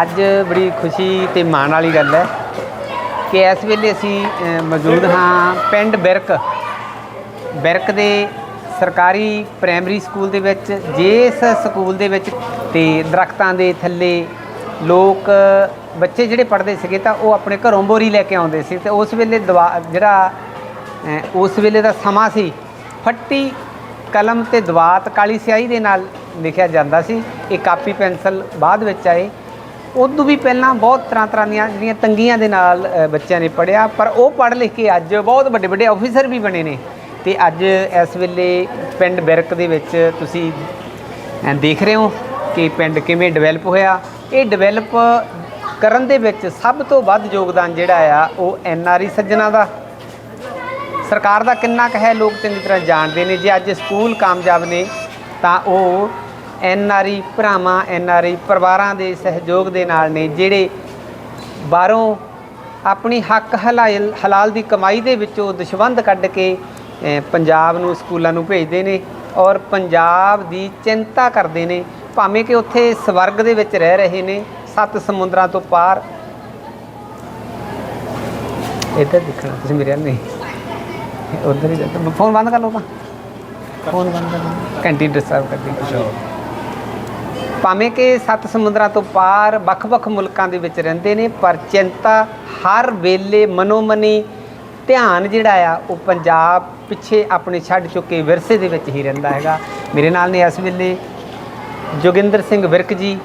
ਅੱਜ ਬੜੀ ਖੁਸ਼ੀ ਤੇ ਮਾਣ ਵਾਲੀ ਗੱਲ ਹੈ ਕਿ ਇਸ ਵੇਲੇ ਅਸੀਂ ਮੌਜੂਦ ਹਾਂ ਪਿੰਡ ਬਿਰਕ। ਬਿਰਕ ਦੇ ਸਰਕਾਰੀ ਪ੍ਰਾਇਮਰੀ ਸਕੂਲ ਦੇ ਵਿੱਚ, ਜਿਸ ਸਕੂਲ ਦੇ ਵਿੱਚ ਤੇ ਦਰਖਤਾਂ ਦੇ ਥੱਲੇ ਲੋਕ, ਬੱਚੇ ਜਿਹੜੇ ਪੜ੍ਹਦੇ ਸੀਗੇ ਤਾਂ ਉਹ ਆਪਣੇ ਘਰੋਂ ਬੋਰੀ ਲੈ ਕੇ ਆਉਂਦੇ ਸੀ ਤੇ ਉਸ ਵੇਲੇ ਦਵਾ- ਜਿਹੜਾ ਉਸ ਵੇਲੇ ਦਾ ਸਮਾਂ ਸੀ, ਫੱਟੀ ਕਲਮ ਤੇ ਦਵਾਤ ਕਾਲੀ ਸਿਆਹੀ ਦੇ ਨਾਲ ਲਿਖਿਆ ਜਾਂਦਾ ਸੀ। ਇਹ ਕਾਪੀ ਪੈਨਸਲ ਬਾਅਦ ਵਿੱਚ ਆਏ। ਉਦੋਂ ਵੀ ਪਹਿਲਾਂ ਬਹੁਤ ਤਰ੍ਹਾਂ ਤਰ੍ਹਾਂ ਦੀਆਂ ਜਿਹੜੀਆਂ ਤੰਗੀਆਂ ਦੇ ਨਾਲ ਬੱਚਿਆਂ ਨੇ ਪੜਿਆ ਪਰ ਉਹ ਪੜ੍ਹ ਲਿਖ ਕੇ ਅੱਜ ਬਹੁਤ ਵੱਡੇ ਵੱਡੇ ਆਫੀਸਰ ਵੀ ਬਣੇ ਨੇ। ਤੇ ਅੱਜ ਇਸ ਵੇਲੇ ਪਿੰਡ ਬਿਰਕ ਦੇ ਵਿੱਚ ਤੁਸੀਂ ਦੇਖ ਰਹੇ ਹੋ ਕਿ ਪਿੰਡ ਕਿਵੇਂ ਡਿਵੈਲਪ ਹੋਇਆ। ਇਹ ਡਿਵੈਲਪ ਕਰਨ ਦੇ ਵਿੱਚ ਸਭ ਤੋਂ ਵੱਧ ਯੋਗਦਾਨ ਜਿਹੜਾ ਆ, ਉਹ ਐਨ ਆਰ ਆਈ ਸੱਜਣਾ ਦਾ। ਸਰਕਾਰ ਦਾ ਕਿੰਨਾ ਕੁ ਹੈ, ਲੋਕ ਚੰਗੀ ਤਰ੍ਹਾਂ ਜਾਣਦੇ ਨੇ। ਜੇ ਅੱਜ ਸਕੂਲ ਕਾਮਯਾਬ ਨੇ, ਤਾਂ ਉਹ ਐਨ ਆਰ ਆਈ ਭਰਾਵਾਂ, ਐਨ ਆਰ ਆਈ ਪਰਿਵਾਰਾਂ ਦੇ ਸਹਿਯੋਗ ਦੇ ਨਾਲ ਨੇ, ਜਿਹੜੇ ਬਾਹਰੋਂ ਆਪਣੀ ਹੱਕ ਹਲਾਲ ਹਲਾਲ ਦੀ ਕਮਾਈ ਦੇ ਵਿੱਚੋਂ ਦਸ਼ਵੰਧ ਕੱਢ ਕੇ ਪੰਜਾਬ ਨੂੰ, ਸਕੂਲਾਂ ਨੂੰ ਭੇਜਦੇ ਨੇ ਔਰ ਪੰਜਾਬ ਦੀ ਚਿੰਤਾ ਕਰਦੇ ਨੇ। ਭਾਵੇਂ ਕਿ ਉੱਥੇ ਸਵਰਗ ਦੇ ਵਿੱਚ ਰਹਿ ਰਹੇ ਨੇ, ਸੱਤ ਸਮੁੰਦਰਾਂ ਤੋਂ ਪਾਰ। ਇੱਧਰ ਦਿਖਣਾ ਤੁਸੀਂ ਮੇਰੇ ਨਹੀਂ। ਉਧਰ ਹੀ ਜਾ, ਫੋਨ ਬੰਦ ਕਰ ਲਓ ਤਾਂ। ਫੋਨ ਬੰਦ ਕਰ ਲਓ। ਘੰਟੀ ਡਿਸਟਰਬ ਕਰਦੀ। ਭਾਵੇਂ ਕਿ ਸੱਤ ਸਮੁੰਦਰਾਂ ਤੋਂ ਪਾਰ ਵੱਖ-ਵੱਖ ਮੁਲਕਾਂ ਦੇ ਵਿੱਚ ਰਹਿੰਦੇ ਨੇ ਪਰ ਚਿੰਤਾ ਹਰ ਵੇਲੇ ਮਨੋਮਨੀ ਧਿਆਨ ਜਿਹੜਾ ਆ ਉਹ ਪੰਜਾਬ ਪਿੱਛੇ ਆਪਣੇ ਛੱਡ ਚੁੱਕੇ ਵਿਰਸੇ ਦੇ ਵਿੱਚ ਹੀ ਰਹਿੰਦਾ ਹੈਗਾ। ਮੇਰੇ ਨਾਲ ਨੇ ਇਸ ਵੇਲੇ ਜੋਗਿੰਦਰ ਸਿੰਘ ਵਿਰਕ ਜੀ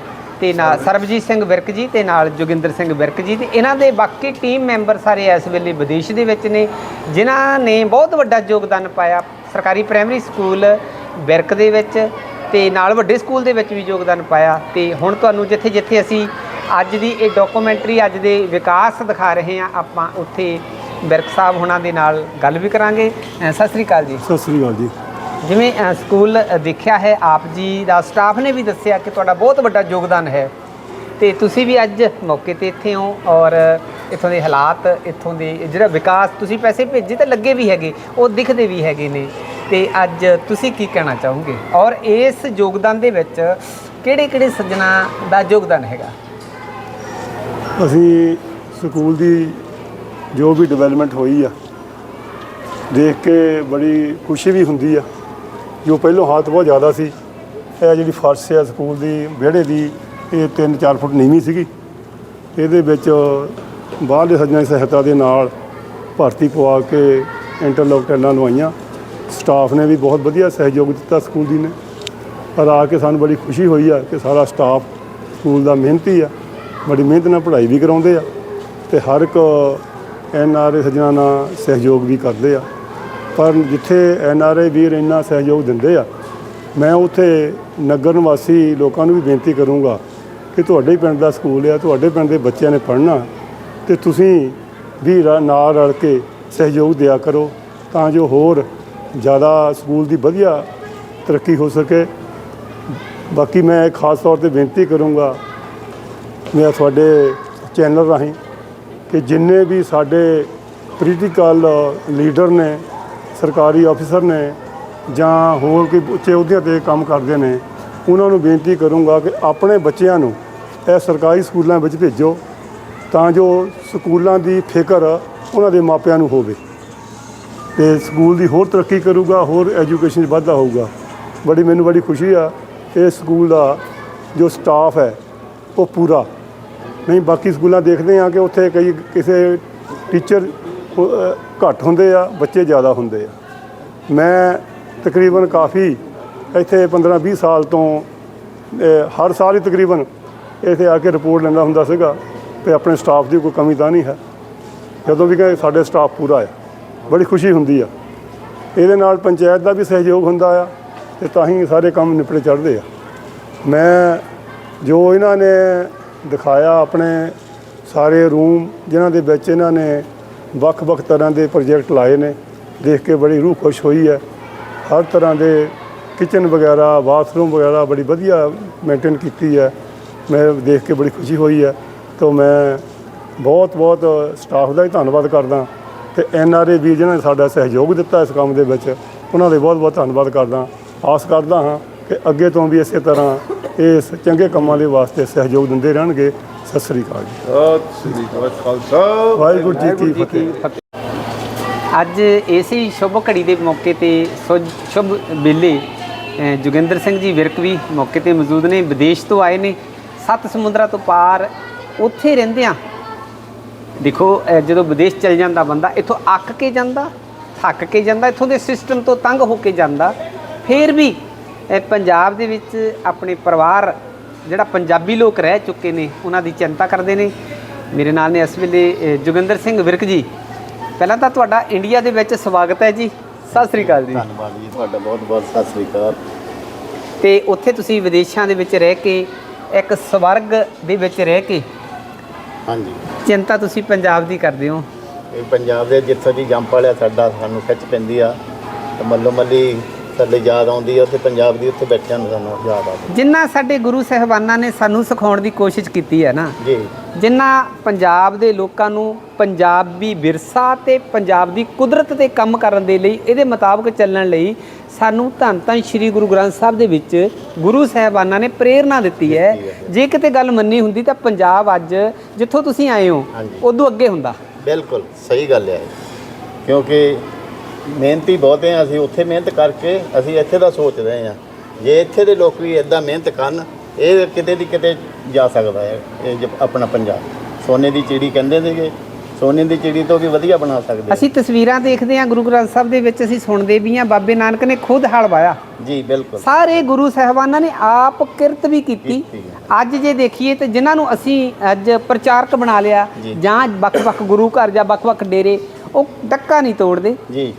ਤੇ ਨਾਲ ਸਰਬਜੀਤ। ਸਿੰਘ ਵਿਰਕ ਜੀ ਤੇ ਨਾਲ ਜੋਗਿੰਦਰ ਸਿੰਘ ਵਿਰਕ ਜੀ ਤੇ ਇਹਨਾਂ ਦੇ ਬਾਕੀ ਟੀਮ ਮੈਂਬਰ ਸਾਰੇ ਇਸ ਵੇਲੇ ਵਿਦੇਸ਼ ਦੇ ਵਿੱਚ ਨੇ ਜਿਨ੍ਹਾਂ ਨੇ ਬਹੁਤ ਵੱਡਾ ਯੋਗਦਾਨ ਪਾਇਆ। ਸਰਕਾਰੀ ਪ੍ਰਾਇਮਰੀ ਸਕੂਲ ਵਿਰਕ ਦੇ ਵਿੱਚ ਤੇ ਨਾਲ ਵੱਡੇ ਸਕੂਲ ਦੇ ਵਿੱਚ ਵੀ ਯੋਗਦਾਨ ਪਾਇਆ ਤੇ ਹੁਣ ਤੁਹਾਨੂੰ ਜਿੱਥੇ ਜਿੱਥੇ ਅਸੀਂ ਅੱਜ ਦੀ ਇਹ ਡਾਕੂਮੈਂਟਰੀ ਅੱਜ ਦੇ ਵਿਕਾਸ ਦਿਖਾ ਰਹੇ ਹਾਂ ਆਪਾਂ ਉੱਥੇ ਵਿਰਕ ਸਾਹਿਬ ਹੁਣਾਂ ਦੇ ਨਾਲ ਗੱਲ ਵੀ ਕਰਾਂਗੇ। ਸਤਿ ਸ੍ਰੀ ਅਕਾਲ ਜੀ। ਸਤਿ ਸ੍ਰੀ ਅਕਾਲ ਜੀ। ਜਿਵੇਂ ਸਕੂਲ ਦੇਖਿਆ ਹੈ ਆਪ ਜੀ ਦਾ ਸਟਾਫ ਨੇ ਵੀ ਦੱਸਿਆ ਕਿ ਤੁਹਾਡਾ ਬਹੁਤ ਵੱਡਾ ਯੋਗਦਾਨ ਹੈ ਤੇ ਤੁਸੀਂ ਵੀ ਅੱਜ ਮੌਕੇ ਤੇ ਇੱਥੇ ਹੋ ਔਰ ਇੱਥੋਂ ਦੇ ਹਾਲਾਤ, ਇੱਥੋਂ ਦੇ ਜਿਹੜਾ ਵਿਕਾਸ ਤੁਸੀਂ ਪੈਸੇ ਭੇਜੇ ਤਾਂ ਲੱਗੇ ਵੀ ਹੈਗੇ, ਉਹ ਦਿਖਦੇ ਵੀ ਹੈਗੇ ਨੇ। ਤੇ ਅੱਜ ਤੁਸੀਂ ਕੀ ਕਹਿਣਾ ਚਾਹੋਗੇ? ਔਰ ਇਸ ਯੋਗਦਾਨ ਦੇ ਵਿੱਚ ਕਿਹੜੇ ਕਿਹੜੇ ਸੱਜਣਾ ਦਾ ਯੋਗਦਾਨ ਹੈਗਾ? ਅਸੀਂ ਸਕੂਲ ਦੀ ਜੋ ਵੀ ਡਿਵੈਲਪਮੈਂਟ ਹੋਈ ਆ, ਦੇਖ ਕੇ ਬੜੀ ਖੁਸ਼ੀ ਵੀ ਹੁੰਦੀ ਆ, ਜੋ ਪਹਿਲੋਂ ਹਾਲਤ ਬਹੁਤ ਜ਼ਿਆਦਾ ਸੀ। ਇਹ ਜਿਹੜੀ ਫਰਸ਼ ਆ ਸਕੂਲ ਦੀ, ਵਿਹੜੇ ਦੀ, ਇਹ 3-4 ਫੁੱਟ ਨੀਵੀਂ ਸੀਗੀ। ਇਹਦੇ ਵਿੱਚ ਬਾਹਰਲੇ ਸੱਜਣਾ ਦੀ ਸਹਾਇਤਾ ਦੇ ਨਾਲ ਭਰਤੀ ਪਵਾ ਕੇ ਇੰਟਰਲੋਕ ਟੈਲਾਂ ਲਵਾਈਆਂ ਸਟਾਫ ਨੇ ਵੀ ਬਹੁਤ ਵਧੀਆ ਸਹਿਯੋਗ ਦਿੱਤਾ ਸਕੂਲ ਦੀ ਨੇ। ਪਰ ਆ ਕੇ ਸਾਨੂੰ ਬੜੀ ਖੁਸ਼ੀ ਹੋਈ ਆ ਕਿ ਸਾਰਾ ਸਟਾਫ ਸਕੂਲ ਦਾ ਮਿਹਨਤੀ ਆ, ਬੜੀ ਮਿਹਨਤ ਨਾਲ ਪੜ੍ਹਾਈ ਵੀ ਕਰਾਉਂਦੇ ਆ ਤੇ ਹਰ ਇੱਕ ਐਨ ਆਰ ਏ ਸੱਜਣਾ ਨਾਲ ਸਹਿਯੋਗ ਵੀ ਕਰਦੇ ਆ। ਪਰ ਜਿੱਥੇ ਐਨ ਆਰ ਆਈ ਵੀਰ ਇੰਨਾ ਸਹਿਯੋਗ ਦਿੰਦੇ ਆ, ਮੈਂ ਉੱਥੇ ਨਗਰ ਨਿਵਾਸੀ ਲੋਕਾਂ ਨੂੰ ਵੀ ਬੇਨਤੀ ਕਰੂੰਗਾ ਕਿ ਤੁਹਾਡੇ ਪਿੰਡ ਦਾ ਸਕੂਲ ਆ, ਤੁਹਾਡੇ ਪਿੰਡ ਦੇ ਬੱਚਿਆਂ ਨੇ ਪੜ੍ਹਨਾ। ਤੇ ਤੁਸੀਂ ਵੀ ਰ- ਨਾਲ ਰਲ ਕੇ ਸਹਿਯੋਗ ਦਿਆ ਕਰੋ ਤਾਂ ਜੋ ਹੋਰ ਜ਼ਿਆਦਾ ਸਕੂਲ ਦੀ ਵਧੀਆ ਤਰੱਕੀ ਹੋ ਸਕੇ। ਬਾਕੀ ਮੈਂ ਖਾਸ ਤੌਰ ਤੇ ਬੇਨਤੀ ਕਰੂੰਗਾ ਮੈਂ ਤੁਹਾਡੇ ਚੈਨਲ ਰਾਹੀਂ ਕਿ ਜਿੰਨੇ ਵੀ ਸਾਡੇ ਪੋਲੀਟੀਕਲ ਲੀਡਰ ਨੇ, ਸਰਕਾਰੀ ਅਫਸਰ ਨੇ ਜਾਂ ਹੋਰ ਕੋਈ ਉੱਚੇ ਅਹੁਦਿਆਂ ਤੇ ਕੰਮ ਕਰਦੇ ਨੇ, ਉਹਨਾਂ ਨੂੰ ਬੇਨਤੀ ਕਰੂੰਗਾ ਕਿ ਆਪਣੇ ਬੱਚਿਆਂ ਨੂੰ ਇਹ ਸਰਕਾਰੀ ਸਕੂਲਾਂ ਵਿੱਚ ਭੇਜੋ। ਤਾਂ ਜੋ ਸਕੂਲਾਂ ਦੀ ਫਿਕਰ ਉਹਨਾਂ ਦੇ ਮਾਪਿਆਂ ਨੂੰ ਹੋਵੇ। ਤੇ ਸਕੂਲ ਦੀ ਹੋਰ ਤਰੱਕੀ ਕਰੂਗਾ, ਹੋਰ ਐਜੂਕੇਸ਼ਨ 'ਚ ਵਾਧਾ ਹੋਊਗਾ। ਬੜੀ, ਮੈਨੂੰ ਬੜੀ ਖੁਸ਼ੀ ਆ, ਇਹ ਸਕੂਲ ਦਾ ਜੋ ਸਟਾਫ ਹੈ, ਉਹ ਪੂਰਾ। ਨਹੀਂ, ਬਾਕੀ ਸਕੂਲਾਂ ਦੇਖਦੇ ਆ ਕਿ ਉੱਥੇ ਕਈ ਕਿਸੇ ਟੀਚਰ ਘੱਟ ਹੁੰਦੇ ਆ, ਬੱਚੇ ਜ਼ਿਆਦਾ ਹੁੰਦੇ ਆ। ਮੈਂ ਤਕਰੀਬਨ ਕਾਫੀ ਇੱਥੇ 15 20 ਸਾਲ ਤੋਂ ਹਰ ਸਾਲ ਹੀ ਤਕਰੀਬਨ ਇੱਥੇ ਆ ਕੇ ਰਿਪੋਰਟ ਲੈਂਦਾ ਹੁੰਦਾ ਸੀਗਾ। ਤੇ ਆਪਣੇ ਸਟਾਫ ਦੀ ਕੋਈ ਕਮੀ ਤਾਂ ਨਹੀਂ ਹੈ। ਜਦੋਂ ਵੀ ਕਹੇ ਸਾਡੇ ਸਟਾਫ ਪੂਰਾ ਹੈ ਬੜੀ ਖੁਸ਼ੀ ਹੁੰਦੀ ਆ। ਇਹਦੇ ਨਾਲ ਪੰਚਾਇਤ ਦਾ ਵੀ ਸਹਿਯੋਗ ਹੁੰਦਾ ਆ ਤੇ ਤਾਂ ਹੀ ਸਾਰੇ ਕੰਮ ਨਿਪੜੇ ਚੜ੍ਹਦੇ ਆ। ਮੈਂ ਜੋ ਇਹਨਾਂ ਨੇ ਦਿਖਾਇਆ ਆਪਣੇ ਸਾਰੇ ਰੂਮ, ਜਿਨ੍ਹਾਂ ਦੇ ਵਿੱਚ ਇਹਨਾਂ ਨੇ ਵੱਖ-ਵੱਖ ਤਰ੍ਹਾਂ ਦੇ ਪ੍ਰੋਜੈਕਟ ਲਾਏ ਨੇ, ਦੇਖ ਕੇ ਬੜੀ ਰੂਹ ਖੁਸ਼ ਹੋਈ ਹੈ। ਹਰ ਤਰ੍ਹਾਂ ਦੇ ਕਿਚਨ ਵਗੈਰਾ ਬਾਥਰੂਮ ਵਗੈਰਾ ਬੜੀ ਵਧੀਆ ਮੇਨਟੇਨ ਕੀਤੀ ਹੈ। ਮੈਂ ਦੇਖ ਕੇ ਬੜੀ ਖੁਸ਼ੀ ਹੋਈ ਹੈ। ਤਾਂ ਮੈਂ ਬਹੁਤ ਬਹੁਤ ਸਟਾਫ ਦਾ ਹੀ ਧੰਨਵਾਦ ਕਰਦਾ ਤੇ ਐਨ ਆਰ ਏ ਵੀਰ ਜਿਨ੍ਹਾਂ ਨੇ ਸਾਡਾ ਸਹਿਯੋਗ ਦਿੱਤਾ ਇਸ ਕੰਮ ਦੇ ਵਿੱਚ ਉਹਨਾਂ ਦੇ ਬਹੁਤ ਬਹੁਤ ਧੰਨਵਾਦ ਕਰਦਾ। ਆਸ ਕਰਦਾ ਹਾਂ ਕਿ ਅੱਗੇ ਤੋਂ ਵੀ ਇਸੇ ਤਰ੍ਹਾਂ ਇਸ ਚੰਗੇ ਕੰਮਾਂ ਦੇ ਵਾਸਤੇ ਸਹਿਯੋਗ ਦਿੰਦੇ ਰਹਿਣਗੇ। ਸਤਿ ਸ੍ਰੀ ਅਕਾਲ ਜੀ। ਸਤਿ ਸ੍ਰੀ ਅਕਾਲ ਖਾਲਸਾ। ਵਾਹਿਗੁਰੂ ਜੀ ਕੀ ਫਤਿਹ। ਅੱਜ ਇਸੇ ਸ਼ੁਭ ਘੜੀ ਦੇ ਮੌਕੇ ਤੇ ਸ਼ੁਭ ਵੇਲੇ ਅ, ਜੋਗਿੰਦਰ ਸਿੰਘ ਜੀ ਵਿਰਕ ਵੀ ਮੌਕੇ ਤੇ ਮੌਜੂਦ ਨੇ ਵਿਦੇਸ਼ ਤੋਂ ਆਏ ਨੇ। ਸੱਤ ਸਮੁੰਦਰਾਂ ਤੋਂ ਪਾਰ ਉੱਥੇ ਰਹਿੰਦਿਆਂ ਦੇਖੋ ਜਦੋਂ ਵਿਦੇਸ਼ ਚਲ ਜਾਂਦਾ ਬੰਦਾ ਇੱਥੋਂ ਅੱਕ ਕੇ ਜਾਂਦਾ ਥੱਕ ਕੇ ਜਾਂਦਾ ਇੱਥੋਂ ਦੇ ਸਿਸਟਮ ਤੋਂ ਤੰਗ ਹੋ ਕੇ ਜਾਂਦਾ। ਫਿਰ ਵੀ ਪੰਜਾਬ ਦੇ ਵਿੱਚ ਆਪਣੇ ਪਰਿਵਾਰ ਜਿਹੜਾ ਪੰਜਾਬੀ ਲੋਕ ਰਹਿ ਚੁੱਕੇ ਨੇ ਉਹਨਾਂ ਦੀ ਚਿੰਤਾ ਕਰਦੇ ਨੇ। ਮੇਰੇ ਨਾਲ ਨੇ ਇਸ ਵੇਲੇ ਜੋਗਿੰਦਰ ਸਿੰਘ ਵਿਰਕ ਜੀ। ਪਹਿਲਾਂ ਤਾਂ ਤੁਹਾਡਾ ਇੰਡੀਆ ਦੇ ਵਿੱਚ ਸਵਾਗਤ ਹੈ ਜੀ। ਸਤਿ ਸ੍ਰੀ ਅਕਾਲ ਜੀ। ਧੰਨਵਾਦ ਜੀ ਤੁਹਾਡਾ ਬਹੁਤ ਬਹੁਤ ਸਤਿ ਸ੍ਰੀ ਅਕਾਲ। ਤੇ ਉੱਥੇ ਤੁਸੀਂ ਵਿਦੇਸ਼ਾਂ ਦੇ ਵਿੱਚ ਰਹਿ ਕੇ ਇੱਕ ਸਵਰਗ ਦੇ ਵਿੱਚ ਰਹਿ ਕੇ ਹਾਂਜੀ। ਚਿੰਤਾ ਤੁਸੀਂ ਪੰਜਾਬ ਦੀ ਕਰਦੇ ਹੋ। ਇਹ ਪੰਜਾਬ ਦੇ ਜਿੱਥੇ ਦੀ ਜੰਪ ਵਾਲਿਆ ਸਾਡਾ ਸਾਨੂੰ ਖਿੱਚ ਪੈਂਦੀ ਆ। ਤੇ ਮੱਲੋ ਮੱਲੀ ਸਾਡੇ ਯਾਦ ਆਉਂਦੀ ਆ ਉੱਥੇ ਪੰਜਾਬ ਦੀ ਉੱਥੇ ਬੈਠਿਆਂ ਨੂੰ ਸਾਨੂੰ ਯਾਦ ਆਉਂਦੀ ਜਿੰਨਾ ਸਾਡੇ ਗੁਰੂ ਸਹਿਬਾਨਾਂ ਨੇ ਸਾਨੂੰ ਸਿਖਾਉਣ ਦੀ ਕੋਸ਼ਿਸ਼ ਕੀਤੀ ਹੈ ਨਾ ਜੀ। ਜਿੰਨਾ ਪੰਜਾਬ ਦੇ ਲੋਕਾਂ ਨੂੰ ਪੰਜਾਬੀ ਵਿਰਸਾ ਤੇ ਪੰਜਾਬ ਦੀ ਕੁਦਰਤ ਤੇ ਕੰਮ ਕਰਨ ਦੇ ਲਈ ਇਹਦੇ ਮੁਤਾਬਕ ਚੱਲਣ ਲਈ ਸਾਨੂੰ ਧੰਨ ਧੰਨ ਸ੍ਰੀ ਗੁਰੂ ਗ੍ਰੰਥ ਸਾਹਿਬ ਦੇ ਵਿੱਚ ਗੁਰੂ ਸਹਿਬਾਨਾਂ ਨੇ ਪ੍ਰੇਰਣਾ ਦਿੱਤੀ ਹੈ ਹੈ। ਜੇ ਕਿਤੇ ਗੱਲ ਮੰਨੀ ਹੁੰਦੀ ਤਾਂ ਪੰਜਾਬ ਅੱਜ ਜਿੱਥੋਂ ਤੁਸੀਂ ਆਏ ਹੋ। ਉਦੋਂ ਅੱਗੇ ਹੁੰਦਾ ਬਿਲਕੁਲ ਸਹੀ ਗੱਲ ਹੈ। ਕਿਉਂਕਿ ਮਿਹਨਤੀ ਬਹੁਤੇ ਆ ਅਸੀਂ ਉੱਥੇ ਮਿਹਨਤ ਕਰਕੇ ਅਸੀਂ ਇੱਥੇ ਦਾ ਸੋਚ ਰਹੇ ਆ ਜੇ ਇੱਥੇ ਦੇ ਲੋਕ ਵੀ ਇਦਾਂ ਮਿਹਨਤ ਕਰਨ ਇਹ ਕਿਤੇ ਦੀ ਕਿਤੇ ਜਾ ਸਕਦਾ ਹੈ ਇਹ ਆਪਣਾ ਪੰਜਾਬ ਸੋਨੇ ਦੀ ਚਿੜੀ ਕਹਿੰਦੇ ਸੀਗੇ ਸੋਨੇ ਦੀ ਚਿੜੀ ਤੋਂ ਵੀ ਵਧੀਆ ਬਣਾ ਸਕਦੇ। ਅਸੀਂ ਤਸਵੀਰਾਂ ਦੇਖਦੇ ਹਾਂ ਗੁਰੂ ਗ੍ਰੰਥ ਸਾਹਿਬ ਦੇ ਵਿੱਚ ਅਸੀਂ ਸੁਣਦੇ ਵੀ ਹਾਂ ਬਾਬੇ ਨਾਨਕ ਨੇ ਖੁਦ ਹਲ ਵਾਇਆ। ਜੀ ਬਿਲਕੁਲ। ਸਾਰੇ ਗੁਰੂ ਸਹਿਬਾਨਾਂ ਨੇ ਆਪ ਕਿਰਤ ਵੀ ਕੀਤੀ। ਅੱਜ ਜੇ ਦੇਖੀਏ ਤੇ ਜਿਨ੍ਹਾਂ ਨੂੰ ਅਸੀਂ ਅੱਜ ਪ੍ਰਚਾਰਕ ਬਣਾ ਲਿਆ ਜੀ। ਜਾਂ ਵੱਖ-ਵੱਖ ਗੁਰੂ ਘਰ ਜਾਂ ਵੱਖ-ਵੱਖ ਡੇਰੇ ਉਹ ਡੱਕਾ ਨਹੀਂ ਤੋੜਦੇ। ਜੀ।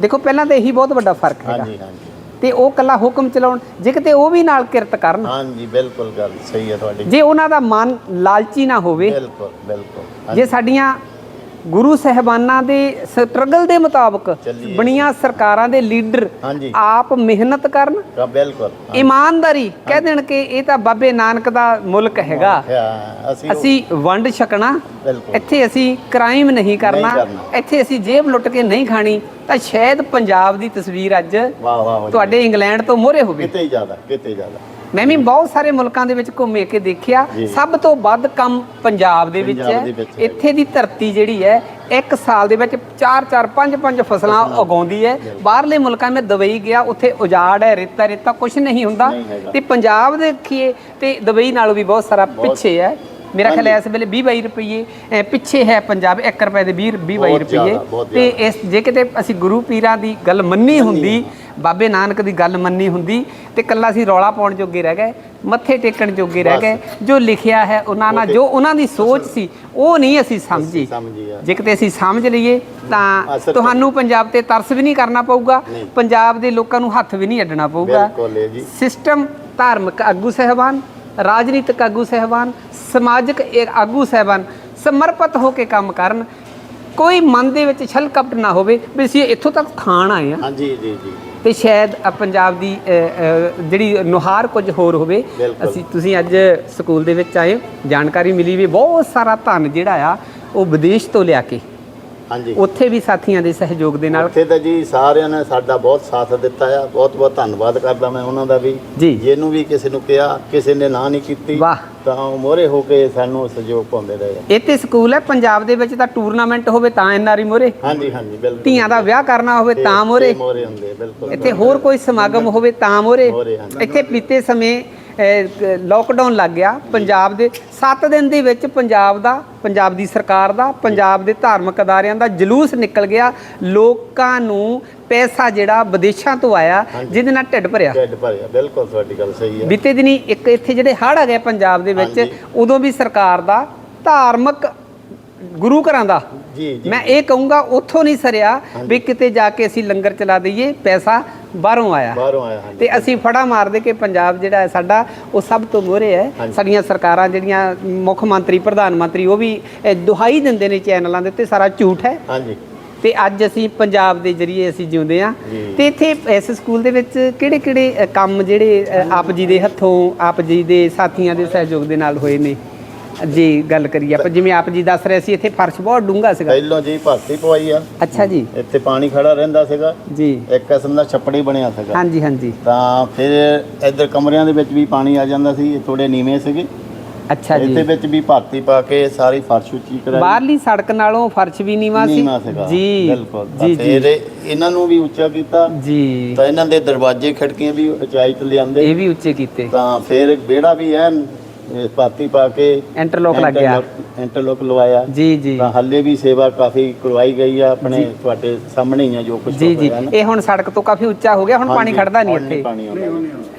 ਦੇਖੋ ਪਹਿਲਾਂ ਤਾਂ ਇਹੀ ਬਹੁਤ ਵੱਡਾ ਫ਼ਰਕ ਹੈਗਾ। ਹਾਂਜੀ ਹਾਂਜੀ। ਤੇ ਉਹ ਕੱਲਾ ਹੁਕਮ ਚਲਾਉਣ ਜੇ ਕਿਤੇ ਉਹ ਵੀ ਨਾਲ ਕਿਰਤ ਕਰਨ। ਹਾਂਜੀ ਬਿਲਕੁਲ ਗੱਲ ਸਹੀ ਹੈ ਤੁਹਾਡੀ। ਜੇ ਉਹਨਾਂ ਦਾ ਮਨ ਲਾਲਚੀ ਨਾ ਹੋਵੇ ਬਿਲਕੁਲ ਬਿਲਕੁਲ। ਜੇ ਸਾਡੀਆਂ ਗੁਰੂ ਸਹਿਬਾਨਾਂ ਦੇ ਸਟਰਗਲ ਦੇ ਮੁਤਾਬਕ। ਬਣੀਆਂ ਸਰਕਾਰਾਂ ਦੇ ਲੀਡਰ ਆਪ ਮਿਹਨਤ ਕਰਨ। ਬਿਲਕੁਲ। ਇਮਾਨਦਾਰੀ। ਕਹਿ ਦੇਣ ਕਿ ਇਹ ਤਾਂ ਬਾਬੇ ਨਾਨਕ ਦਾ ਮੁਲਕ ਹੈਗਾ। ਅਸੀਂ ਵੰਡ ਛਕਣਾ। ਇੱਥੇ ਅਸੀਂ ਕ੍ਰਾਈਮ ਨਹੀਂ ਕਰਨਾ। ਇੱਥੇ ਅਸੀਂ ਜੇਬ ਲੁੱਟ ਕੇ ਨਹੀਂ ਖਾਣੀ ਤਾਂ ਸ਼ਾਇਦ ਪੰਜਾਬ ਦੀ ਤਸਵੀਰ ਅੱਜ। ਤੁਹਾਡੇ ਇੰਗਲੈਂਡ ਤੋਂ ਮੋਹਰੇ ਹੋਵੇ। ਕਿਤੇ ਜ਼ਿਆਦਾ ਕਿਤੇ ਜ਼ਿਆਦਾ। ਮੈਂ ਵੀ ਬਹੁਤ ਸਾਰੇ ਮੁਲਕਾਂ ਦੇ ਵਿੱਚ ਘੁੰਮੇ ਕੇ ਦੇਖਿਆ। ਸਭ ਤੋਂ ਵੱਧ ਕੰਮ ਪੰਜਾਬ ਦੇ ਵਿੱਚ ਹੈ। ਇੱਥੇ ਦੀ ਧਰਤੀ ਜਿਹੜੀ ਹੈ ਇੱਕ ਸਾਲ ਦੇ ਵਿੱਚ 4 4 5 5 ਫਸਲਾਂ ਉਗਾਉਂਦੀ ਹੈ। ਬਾਹਰਲੇ ਮੁਲਕਾਂ ਮੈਂ ਦੁਬਈ ਗਿਆ ਉੱਥੇ ਉਜਾੜ ਹੈ ਰੇਤਾ ਰੇਤਾ ਕੁਝ ਨਹੀਂ ਹੁੰਦਾ। ਤੇ ਪੰਜਾਬ ਦੇ ਦੇਖੀਏ ਤੇ ਦੁਬਈ ਨਾਲੋਂ ਵੀ ਬਹੁਤ ਸਾਰਾ ਪਿੱਛੇ ਹੈ। ਮੇਰਾ ਖਿਆਲ ਹੈ ਇਸ ਵੇਲੇ 20 22 ਰੁਪਏ ਪਿੱਛੇ ਹੈ ਪੰਜਾਬ 1 ਰੁਪਏ ਦੇ 20 20 22 ਬਹੁਤ ਰੁਪਏ ਤੇ ਇਸ ਜੇ ਕਿਤੇ ਅਸੀਂ ਗੁਰੂ ਪੀਰਾਂ ਦੀ ਗੱਲ ਮੰਨੀ ਹੁੰਦੀ ਬਾਬੇ ਨਾਨਕ ਦੀ ਗੱਲ ਮੰਨੀ ਹੁੰਦੀ ਤੇ ਕੱਲਾ ਅਸੀਂ ਰੌਲਾ ਪਾਉਣ ਜੋਗੇ ਰਹਿ ਗਏ ਮੱਥੇ ਟੇਕਣ ਜੋਗੇ ਰਹਿ। ਗਏ ਜੋ ਲਿਖਿਆ ਹੈ ਉਹਨਾਂ ਨਾਲ ਜੋ ਉਹਨਾਂ ਦੀ ਸੋਚ ਸੀ ਉਹ ਨਹੀਂ ਅਸੀਂ ਸਮਝੀ। ਜੇ ਕਿਤੇ ਅਸੀਂ ਸਮਝ ਲਈਏ ਤਾਂ ਤੁਹਾਨੂੰ ਪੰਜਾਬ ਤੇ ਤਰਸ ਵੀ ਨਹੀਂ ਕਰਨਾ ਪਊਗਾ। ਪੰਜਾਬ ਦੇ ਲੋਕਾਂ ਨੂੰ ਹੱਥ ਵੀ ਨਹੀਂ ਅੱਡਣਾ ਪਊਗਾ। ਸਿਸਟਮ ਧਾਰਮਿਕ ਆਗੂ ਸਹਿਬਾਨ ਰਾਜਨੀਤਿਕ ਆਗੂ ਸਹਿਬਾਨ ਸਮਾਜਿਕ ਆਗੂ ਸਹਿਬਾਨ ਸਮਰਪਿਤ ਹੋ ਕੇ ਕੰਮ ਕਰਨ। ਕੋਈ ਮਨ ਦੇ ਵਿੱਚ ਛਲ ਕਪਟ ਨਾ ਹੋਵੇ ਵੀ ਅਸੀਂ ਇੱਥੋਂ ਤੱਕ ਖਾਣ ਆਏ ਆ ਹਾਂਜੀ ਜੀ ਜੀ। ਤੇ ਸ਼ਾਇਦ ਪੰਜਾਬ ਦੀ ਜਿਹੜੀ ਨੁਹਾਰ ਕੁਝ ਹੋਰ ਹੋਵੇ। ਅਸੀਂ ਤੁਸੀਂ ਅੱਜ ਸਕੂਲ ਦੇ ਵਿੱਚ ਆਏ ਜਾਣਕਾਰੀ ਮਿਲੀ ਵੀ ਬਹੁਤ ਸਾਰਾ ਧਨ ਜਿਹੜਾ ਆ ਉਹ ਵਿਦੇਸ਼ ਤੋਂ ਲਿਆ ਕੇ ਉੱਥੇ ਵੀ ਸਾਥੀਆਂ ਦੇ ਸਹਿਯੋਗ ਦੇ ਨਾਲ। ਉੱਥੇ ਤਾਂ ਜੀ ਸਾਰਿਆਂ ਨੇ ਸਾਡਾ ਬਹੁਤ ਸਾਥ ਦਿੱਤਾ ਆ। ਬਹੁਤ ਬਹੁਤ ਧੰਨਵਾਦ ਕਰਦਾ ਮੈਂ ਉਹਨਾਂ ਦਾ ਵੀ। ਜਿਹਨੂੰ ਵੀ ਕਿਸੇ ਨੂੰ ਕਿਹਾ ਕਿਸੇ ਨੇ ਨਾ ਨਹੀਂ ਕੀਤੀ ਵਾਹ। ਤਾਂ ਮੋਰੇ ਹੋ ਕੇ ਸਾਨੂੰ ਸਹਿਯੋਗ ਪਾਉਂਦੇ ਰਹੇ ਤੇ ਸਕੂਲ ਹੈ ਪੰਜਾਬ ਦੇ ਵਿੱਚ ਤਾਂ ਟੂਰਨਾਮੈਂਟ ਹੋਵੇ ਤਾਂ ਐਨਆਰਈ ਮੋਰੇ ਹਾਂਜੀ ਹਾਂਜੀ ਬਿਲਕੁਲ। ਧੀਆਂ ਦਾ ਵਿਆਹ ਕਰਨਾ ਹੋਵੇ ਤਾਂ ਮੋਰੇ ਮੋਰੇ ਹੁੰਦੇ ਬਿਲਕੁਲ। ਇੱਥੇ ਹੋਰ ਕੋਈ ਸਮਾਗਮ ਹੋਵੇ ਤਾਂ ਮੋਰੇ। ਇੱਥੇ ਬੀਤੇ ਸਮੇਂ ਲੋਕਡਾਊਨ ਲੱਗ ਗਿਆ ਪੰਜਾਬ ਦੇ 7 ਦਿਨ ਦੇ ਵਿੱਚ ਪੰਜਾਬ ਦਾ ਪੰਜਾਬ ਦੀ ਸਰਕਾਰ ਦਾ ਪੰਜਾਬ ਦੇ ਧਾਰਮਿਕ ਅਦਾਰਿਆਂ ਦਾ ਜਲੂਸ ਨਿਕਲ ਗਿਆ। ਲੋਕਾਂ ਨੂੰ ਪੈਸਾ ਜਿਹੜਾ ਵਿਦੇਸ਼ਾਂ ਤੋਂ ਆਇਆ ਜਿਹਦੇ ਨਾਲ ਢਿੱਡ ਭਰਿਆ। ਢਿੱਡ ਭਰਿਆ ਬਿਲਕੁਲ ਤੁਹਾਡੀ ਗੱਲ ਸਹੀ ਹੈ। ਬੀਤੇ ਦਿਨੀ ਇੱਕ ਇੱਥੇ ਜਿਹੜੇ ਹੜ੍ਹ ਆ ਗਏ ਪੰਜਾਬ ਦੇ ਵਿੱਚ। ਉਦੋਂ ਵੀ ਸਰਕਾਰ ਦਾ ਧਾਰਮਿਕ ਗੁਰੂ ਘਰਾਂ ਦਾ। ਜੀ ਜੀ ਮੈਂ ਇਹ ਕਹੂੰਗਾ ਉੱਥੋਂ ਨਹੀਂ ਸਰਿਆ ਵੀ ਕਿਤੇ ਜਾ ਕੇ ਅਸੀਂ ਲੰਗਰ ਚਲਾ ਦਈਏ ਪੈਸਾ ਬਾਹਰੋਂ ਆਇਆ। ਬਾਹਰੋਂ ਆਇਆ ਹਾਂਜੀ। ਤੇ ਅਸੀਂ ਫੜਾ ਮਾਰਦੇ ਕਿ ਪੰਜਾਬ ਜਿਹੜਾ ਹੈ ਸਾਡਾ ਉਹ ਸਭ ਤੋਂ ਮੋਹਰੇ ਹੈ। ਸਾਡੀਆਂ ਸਰਕਾਰਾਂ ਜਿਹੜੀਆਂ ਮੁੱਖ ਮੰਤਰੀ ਪ੍ਰਧਾਨ ਮੰਤਰੀ ਉਹ ਵੀ ਦੁਹਾਈ ਦਿੰਦੇ ਨੇ ਚੈਨਲਾਂ ਦੇ ਉੱਤੇ ਸਾਰਾ ਝੂਠ ਹੈ। ਹਾਂਜੀ। ਤੇ ਅੱਜ ਅਸੀਂ ਪੰਜਾਬ ਦੇ ਜਰੀਏ ਅਸੀਂ ਜਿਉਂਦੇ ਆ। ਤੇ ਇੱਥੇ ਇਸ ਸਕੂਲ ਦੇ ਵਿੱਚ ਕਿਹੜੇ ਕਿਹੜੇ ਕੰਮ ਜਿਹੜੇ ਆਪ ਜੀ ਦੇ ਹੱਥੋਂ ਆਪ ਜੀ ਦੇ ਸਾਥੀਆਂ ਦੇ ਸਹਿਯੋਗ ਦੇ ਨਾਲ ਹੋਏ ਨੇ? ਜੀ ਗੱਲ ਕਰੀਏ ਆਪਾਂ ਜਿਵੇਂ ਆਪ ਜੀ ਦੱਸ ਰਹੇ ਸੀ ਇੱਥੇ ਫਰਸ਼ ਬਹੁਤ ਡੂੰਘਾ ਸੀਗਾ। ਪਹਿਲੋਂ ਜੀ ਭਰਤੀ ਪਵਾਈ ਆ। ਅੱਛਾ ਜੀ। ਇੱਥੇ ਪਾਣੀ ਖੜਾ ਰਹਿੰਦਾ ਸੀਗਾ। ਜੀ। ਇੱਕ ਕਿਸਮ ਦਾ ਛੱਪੜੀ ਬਣਿਆ ਸੀਗਾ। ਹਾਂਜੀ ਹਾਂਜੀ। ਤਾਂ ਫਿਰ ਇੱਧਰ ਕਮਰਿਆਂ ਦੇ ਵਿੱਚ ਵੀ ਪਾਣੀ ਆ ਜਾਂਦਾ ਸੀ ਇਹ ਥੋੜੇ ਨੀਵੇਂ ਸੀਗੇ। ਅੱਛਾ ਇਹਦੇ ਜੀ ਵਿੱਚ ਵੀ ਭਰਤੀ ਪਾ ਕੇ ਸਾਰੀ ਫਰਸ਼ ਉੱਚੀ ਕਰਾਈ। ਬਾਹਰਲੀ ਸੜਕ ਨਾਲੋਂ ਫਰਸ਼ ਵੀ ਨੀਵਾਂ ਸੀ? ਨੀਵਾਂ ਸੀਗਾ। ਜੀ। ਬਿਲਕੁਲ। ਜੀ ਫਿਰ ਜੀ। ਇਹ- ਇਹਨਾਂ ਨੂੰ ਵੀ ਉੱਚਾ ਕੀਤਾ। ਜੀ। ਤਾਂ ਇਹਨਾਂ ਦੇ ਦਰਵਾਜ਼ੇ ਖਿੜਕੀਆਂ ਵੀ ਉਚਾਈ ਤੇ ਲਿਆਂਦੇ। ਇਹ ਵੀ ਉੱਚੇ ਕੀਤੇ। ਤਾਂ ਫਿਰ ਵਿਹੜਾ ਵੀ ਐਨ ਇਹ ਭਰਤੀ ਪਾ ਕੇ ਇੰਟਰਲੋਕ ਲੱਗ ਗਿਆ। ਇੰਟਰਲੋਕ- ਲਵਾਇਆ। ਜੀ ਜੀ। ਤਾਂ ਹੱਲੇ ਵੀ ਸੇਵਾ ਕਾਫੀ ਕਰਵਾਈ ਗਈ ਆ ਆਪਣੇ ਤੁਹਾਡੇ ਸਾਹਮਣੇ ਹੀ ਆ ਜੋ ਕੁਝ ਜੀ ਜੀ। ਇਹ ਹੁਣ ਸੜਕ ਤੋਂ ਕਾਫੀ ਉੱਚਾ ਹੋ ਗਿਆ ਹੁਣ ਪਾਣੀ ਖੜਦਾ ਨਹੀਂ ਇੱਥੇ।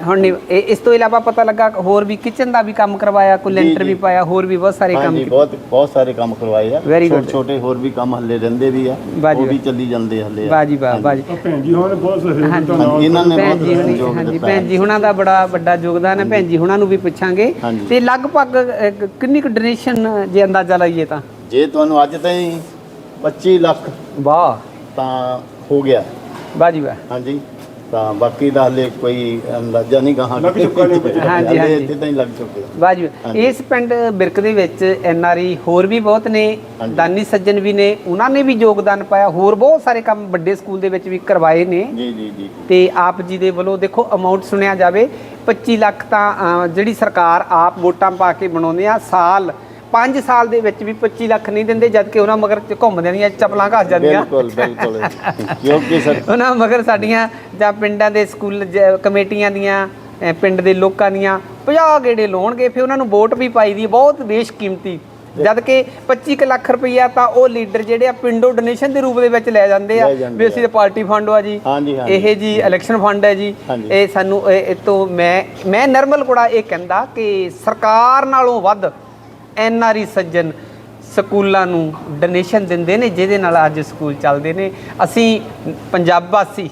ਹੁਣ ਨਹੀਂ ਇਸ ਤੋਂ ਇਲਾਵਾ ਪਤਾ ਲੱਗਾ ਹੋਰ ਵੀ ਕਿਚਨ ਦਾ ਵੀ ਕੰਮ ਕਰਵਾਇਆ ਕੋਈ ਲੈਂਟਰ। ਵੀ ਪਾਇਆ ਹੋਰ ਵੀ ਬਹੁਤ ਸਾਰੇ ਕੰਮ ਹਾਂਜੀ ਬਹੁਤ ਬਹੁਤ ਸਾਰੇ ਕੰਮ ਕਰਵਾਏ ਆ. ਛੋਟੇ ਛੋਟੇ ਹੋਰ ਵੀ ਕੰਮ ਹੱਲੇ ਰਹਿੰਦੇ ਵੀ ਆ। ਉਹ ਵੀ। ਚੱਲੀ ਜਾਂਦੇ ਹੱਲੇ ਆ। ਬਾਜੀ ਬਾਜੀ ਭੈਣ ਜੀ ਹੋਣੇ ਬਹੁਤ ਸਹਿਯੋਗ ਹਾਂਜੀ। ਦਿੱਤਾ ਇਹਨਾਂ ਨੇ ਬਹੁਤ ਸਹਿਯੋਗ ਦਿੱਤਾ। ਭੈਣ ਜੀ ਹੁਣਾਂ ਦਾ ਬੜਾ ਵੱਡਾ ਯੋਗਦਾਨ ਹੈ। ਭੈਣ ਜੀ ਹੁਣਾਂ ਨੂੰ ਵੀ ਪੁੱਛਾਂਗੇ ਹਾਂਜੀ। ਤੇ ਲਗਭਗ ਅਹ, ਕਿੰਨੀ ਕੁ ਡੋਨੇਸ਼ਨ ਜੇ ਅੰਦਾਜ਼ਾ ਲਾਈਏ ਤਾਂ? ਜੇ ਤੁਹਾਨੂੰ ਅੱਜ ਤਾਈਂ 25 ਲੱਖ ਵਾਹ। ਤਾਂ ਹੋ ਗਿਆ। ਬਾਜੀ ਵਾਹ। ਹਾਂਜੀ। ਤਾਂ ਬਾਕੀ ਦਾ ਹੱਲੇ ਕੋਈ ਅੰਦਾਜ਼ਾ ਨਹੀਂ ਗਾਹਾਂ ਲੱਗ ਚੁੱਕਾ ਨਹੀਂ ਕੁਝ। ਹਾਂਜੀ, ਹਾਂਜੀ। ਇੱਥੇ ਤਾਂ ਹੀ ਲੱਗ ਚੁੱਕੇ ਬਾਜੀ ਹਾਂਜੀ। ਇਸ ਪਿੰਡ ਬਿਰਕ ਦੇ ਵਿੱਚ ਐਨ ਆਰ ਆਈ ਹੋਰ ਵੀ ਬਹੁਤ ਨੇ ਹਾਂਜੀ। ਦਾਨੀ ਸੱਜਣ ਵੀ ਨੇ ਉਹਨਾਂ ਨੇ ਵੀ ਯੋਗਦਾਨ ਪਾਇਆ। ਹੋਰ ਬਹੁਤ ਸਾਰੇ ਕੰਮ ਵੱਡੇ ਸਕੂਲ ਦੇ ਵਿੱਚ ਵੀ ਕਰਵਾਏ ਨੇ। ਜੀ ਜੀ ਜੀ ਤੇ ਆਪ ਜੀ ਦੇ ਵੱਲੋਂ ਦੇਖੋ ਅਮਾਉਂਟ ਸੁਣਿਆ ਜਾਵੇ। 25 ਲੱਖ ਤਾਂ ਜਿਹੜੀ ਸਰਕਾਰ ਆਪ ਵੋਟਾਂ ਪਾ ਕੇ ਬਣਾਉਂਦੇ ਆ ਸਾਲ 5 ਸਾਲ ਦੇ ਵਿੱਚ ਵੀ 25 ਲੱਖ ਨਹੀਂ ਦਿੰਦੇ ਜਦ ਕਿ ਉਹਨਾਂ ਮਗਰ ਚ ਘੁੰਮਦੇ ਦੀਆਂ ਚਪਲਾਂ ਘਸ ਜਾਂਦੀਆਂ। ਬਿਲਕੁਲ ਬਿਲਕੁਲ। ਕਿਉਂਕਿ ਸਰ ਉਹਨਾਂ ਮਗਰ ਸਾਡੀਆਂ ਜਾਂ ਪਿੰਡਾਂ ਦੇ ਸਕੂਲ ਜ- ਕਮੇਟੀਆਂ ਦੀਆਂ ਪਿੰਡ ਦੇ ਲੋਕਾਂ ਦੀਆਂ 50 ਗੇੜੇ ਲਾਉਣਗੇ ਫਿਰ ਉਹਨਾਂ ਨੂੰ ਵੋਟ ਵੀ ਪਾਈ ਦੀ ਹੈ, ਬਹੁਤ ਬੇਸ਼ਕੀਮਤੀ। ਜਦ ਕਿ 25 ਕੁ ਲੱਖ ਰੁਪਈਆ ਤਾਂ ਉਹ ਲੀਡਰ ਜਿਹੜੇ ਆ ਪਿੰਡੋਂ ਡੋਨੇਸ਼ਨ ਦੇ ਰੂਪ ਦੇ ਵਿੱਚ ਲੈ ਜਾਂਦੇ ਆ। ਵੀ ਅਸੀਂ ਤਾਂ ਪਾਰਟੀ ਫੰਡ ਆ ਜੀ। ਇਹ ਜੀ ਇਲੈਕਸ਼ਨ ਫੰਡ ਹੈ ਜੀ। ਇਹ ਸਾਨੂੰ ਇਹ ਤੋਂ ਮੈਂ ਮੈਂ ਨਰਮਲ ਕੋੜਾ ਇਹ ਕਹਿੰਦਾ ਕਿ ਸਰਕਾਰ ਨਾਲੋਂ ਵੱਧ ਐਨ ਆਰ ਆਈ ਸੱਜਣ ਸਕੂਲਾਂ ਨੂੰ ਡੋਨੇਸ਼ਨ ਦਿੰਦੇ ਨੇ ਜਿਹਦੇ ਨਾਲ ਅੱਜ ਸਕੂਲ ਚੱਲਦੇ ਨੇ। ਅਸੀਂ ਪੰਜਾਬ ਵਾਸੀ